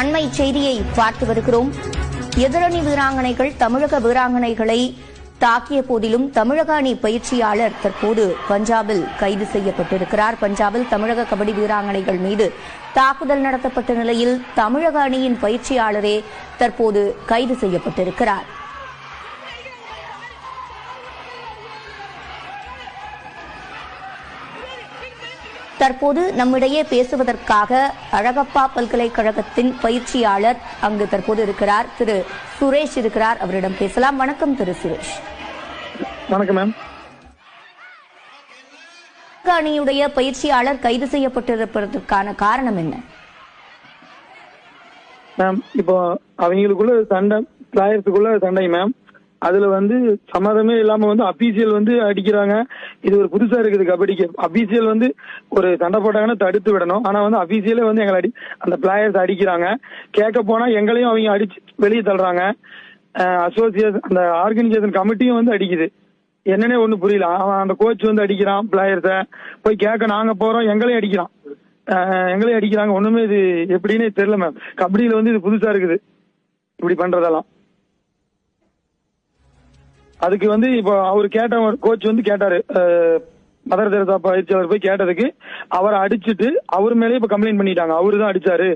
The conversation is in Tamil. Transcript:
அண்மை செய்தியை பார்த்து வருகிறோம். எதிரணி வீராங்கனைகள் தமிழக வீராங்கனைகளை தாக்கிய போதிலும் தமிழக அணி பயிற்சியாளர் தற்போது பஞ்சாபில் கைது செய்யப்பட்டிருக்கிறார். பஞ்சாபில் தமிழக கபடி வீராங்கனைகள் மீது தாக்குதல் நடத்தப்பட்ட நிலையில் தமிழக அணியின் பயிற்சியாளரே தற்போது கைது செய்யப்பட்டிருக்கிறார். தற்போது நம்மிடையே பேசுவதற்காக அழகப்பா பல்கலைக்கழகத்தின் பயிற்சியாளர் அங்கு தற்போது இருக்கிறார். திரு சுரேஷ் இருக்கிறார். அவரிடம் பேசலாம். வணக்கம் திரு சுரேஷ். வணக்கம் மேம். அணியுடைய பயிற்சியாளர் கைது செய்யப்பட்டிருப்பதற்கான காரணம் என்ன? மேம் இப்போ அவங்களுக்குள்ள சண்டை பிளேயர்ஸுக்குள்ள சண்டை மேம். அதுல வந்து சம்மதமே இல்லாம வந்து அபிசியல் வந்து அடிக்கிறாங்க. இது ஒரு புதுசா இருக்குது கபடிக்கு அபிசியல் வந்து ஒரு சண்டை போட்டாங்கன்னா தடுத்து விடணும். ஆனா வந்து அபிசியலே வந்து எங்களை அடி அந்த பிளேயர்ஸ் அடிக்கிறாங்க. கேட்க போனா எங்களையும் அவங்க அடிச்சு வெளியே தள்ளுறாங்க. அசோசியேஷன் அந்த ஆர்கனைசேஷன் கமிட்டியும் வந்து அடிக்குது. என்னன்னே ஒண்ணு புரியல. அவன் அந்த கோச் வந்து அடிக்கிறான் பிளேயர்ஸ போய் கேட்க நாங்க போறோம் எங்களையும் அடிக்கிறான். எங்களையும் அடிக்கிறாங்க. ஒண்ணுமே இது எப்படின்னே தெரியல மேம் கபடியில வந்து இது புதுசா இருக்குது. இப்படி பண்றதெல்லாம். அதுக்கு வந்து இப்போ அவர் கேட்ட கோச் வந்து கேட்டாரு அஹ், மதர் தெரசா பயிற்சியாளர் போய் கேட்டதுக்கு அவரை அடிச்சிட்டு அவர் மேலே இப்ப கம்ப்ளைண்ட் பண்ணிட்டாங்க. அவரு தான் அடிச்சாரு.